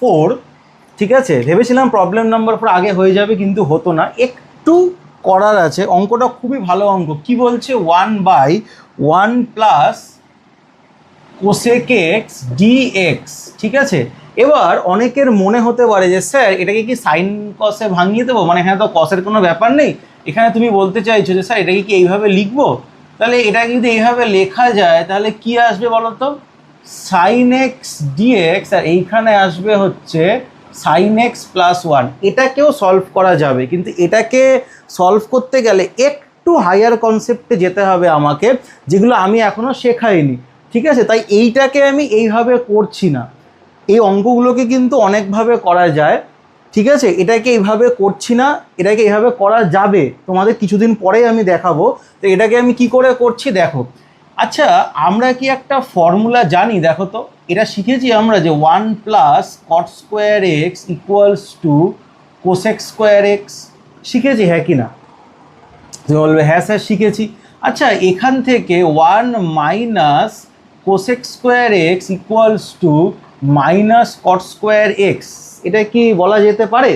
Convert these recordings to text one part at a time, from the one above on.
Four ঠিক আছে? ভেবেছিলাম প্রবলেম নাম্বার ফোর আগে হয়ে যাবে, কিন্তু হতো না। একটু করার আছে। অঙ্কটা খুবই ভালো অঙ্ক। কি বলছে? One by one plus cosec x dx ঠিক আছে? এবার অনেকের মনে হতে পারে যে, স্যার, এটাকে কি সাইন কসে ভাঙিয়ে দেবো? মানে এখানে তো কসের কোনো ব্যাপার নেই। এখানে তুমি বলতে চাইছো যে, স্যার, এটাকে কি এইভাবে লিখব? তাহলে এটা যদি এইভাবে লেখা যায়, তাহলে কি আসবে বলো তো সাইন এক্স ডিএক্স আর এইখানে আসবে হচ্ছে সাইন এক্স প্লাস ওয়ান এটাকেও সলভ করা যাবে, কিন্তু এটাকে সলভ করতে গেলে একটু হায়ার কনসেপ্টে যেতে হবে আমাকে, যেগুলো আমি এখনও শেখাইনি। ঠিক আছে? তাই এইটাকে আমি এইভাবে করছি না। এই অঙ্কগুলোকে কিন্তু অনেকভাবে করা যায়। ঠিক আছে? এটাকে এইভাবে করছি না, এটাকে এইভাবে করা যাবে। তোমাদের কিছুদিন পরেই আমি দেখাবো। তো এটাকে আমি কি করে করছি? দেখো আচ্ছা আমরা কি একটা ফর্মুলা জানি? দেখো তো, এটা শিখেছি আমরা যে one plus cot square x equals to cosec square x শিখেছি হ্যাঁ কি না? তুমি বলবে হ্যাঁ স্যার, শিখেছি। আচ্ছা এখান থেকে one minus cosec square x equals to minus cot square x এটা কি বলা যেতে পারে?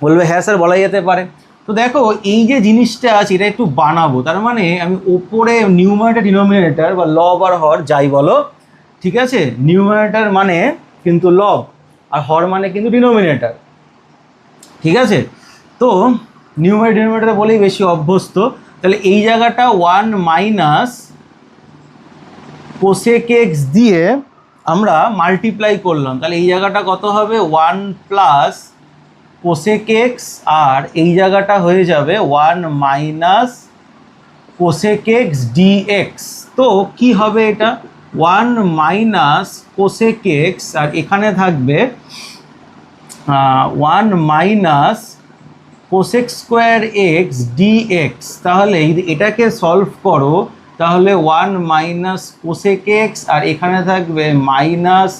বলবে হ্যাঁ স্যার, বলা যেতে পারে। তো দেখো, এই যে জিনিসটা আছে, এটা একটু বানাবো। তার মানে আমি ওপরে নিউমারেটার ডিনোমিনেটার বা লব আর হর যাই বলো, ঠিক আছে? নিউমারেটার মানে কিন্তু লব আর হর মানে কিন্তু ডিনোমিনেটার ঠিক আছে? তো নিউমারেটার ডিনোমিনেটার বলেই বেশি অভ্যস্ত। তাহলে এই জায়গাটা ওয়ান মাইনাস কোসেক এক্স দিয়ে আমরা মাল্টিপ্লাই করলাম। তাহলে এই জায়গাটা কত হবে? ওয়ান প্লাস কোসেক এক্স আর এই জায়গাটা হয়ে যাবে one minus cosec x dx. তো কি হবে এটা? ওয়ান মাইনাস কোসেক এক্স আর এখানে থাকবে one minus cosec square x dx. তাহলে এই- এটাকে সলভ করো, তাহলে ওয়ান মাইনাস কোসেক এক্স আর এখানে থাকবে minus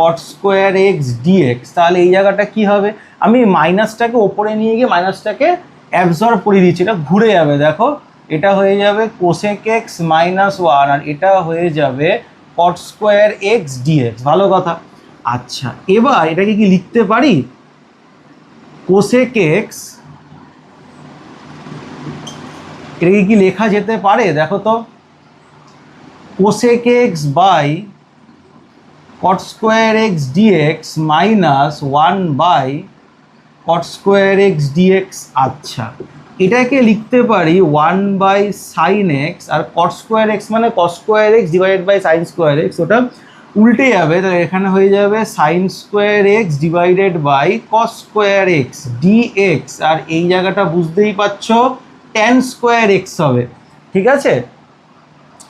cot square x dx তাহলে এই জায়গাটা কি হবে? আমি মাইনাসটাকে ওপরে নিয়ে গিয়ে মাইনাসটাকে অ্যাবজর্ব করে দিচ্ছি এটা ঘুরে যাবে, দেখো। এটা হয়ে যাবে কোসেক এক্স মাইনাস ওয়ান আর এটা হয়ে যাবে কট স্কোয়ার এক্স ডিএক্স ভালো কথা। আচ্ছা এবার এটাকে কি লিখতে পারি? কোসেক এক্স এটাকে কি লেখা যেতে পারে? দেখো তো cosec x by cot square x dx minus one by cot square x dx আচ্ছা এটাকে লিখতে পারি ওয়ান বাই সাইন এক্স আর কট স্কোয়ার এক্স মানে cot square x divided by sine square x ওটা উল্টে যাবে, তাহলে এখানে হয়ে যাবে sine square x divided by cos square x dx আর এই জায়গাটা বুঝতেই পারছ টেন স্কোয়ার এক্স হবে, ঠিক আছে?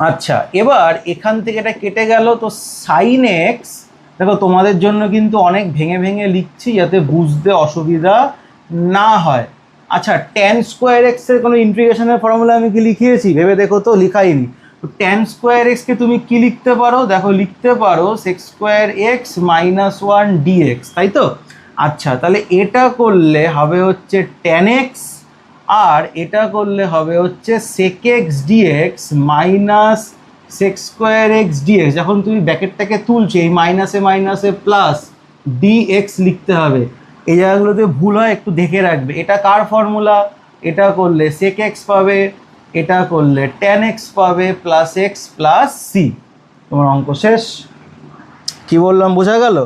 আচ্ছা এবার এখান থেকে এটা কেটে গেল, তো সাইন এক্স দেখো তোমাদের জন্য কিন্তু অনেক ভেঙে ভেঙে লিখছি যাতে বুঝতে অসুবিধা না হয়। আচ্ছা ট্যান স্কোয়ার এক্সের কোনো ইন্টিগ্রেশনের ফর্মুলা আমি কি লিখিয়েছি? ভেবে দেখো তো, লিখাইনি। তো ট্যান স্কোয়ার এক্সকে তুমি কি লিখতে পারো? দেখো, লিখতে পারো sec square x minus one dx তাই তো? আচ্ছা তাহলে এটা করলে হবে হচ্ছে ট্যান এক্স আর এটা করলে হবে হচ্ছে sec x dx minus sec square x dx যখন তুমি ব্যাকেটটাকে তুলছো, এই মাইনাসে মাইনাসে প্লাস ডিএক্স লিখতে হবে। এই জায়গাগুলোতে ভুল হয়, একটু দেখে রাখবে। এটা কার ফর্মুলা এটা করলে সেক এক্স পাবে, এটা করলে টেন এক্স পাবে প্লাস এক্স প্লাস সি তোমার অঙ্ক শেষ। কি বললাম, বোঝা গেল?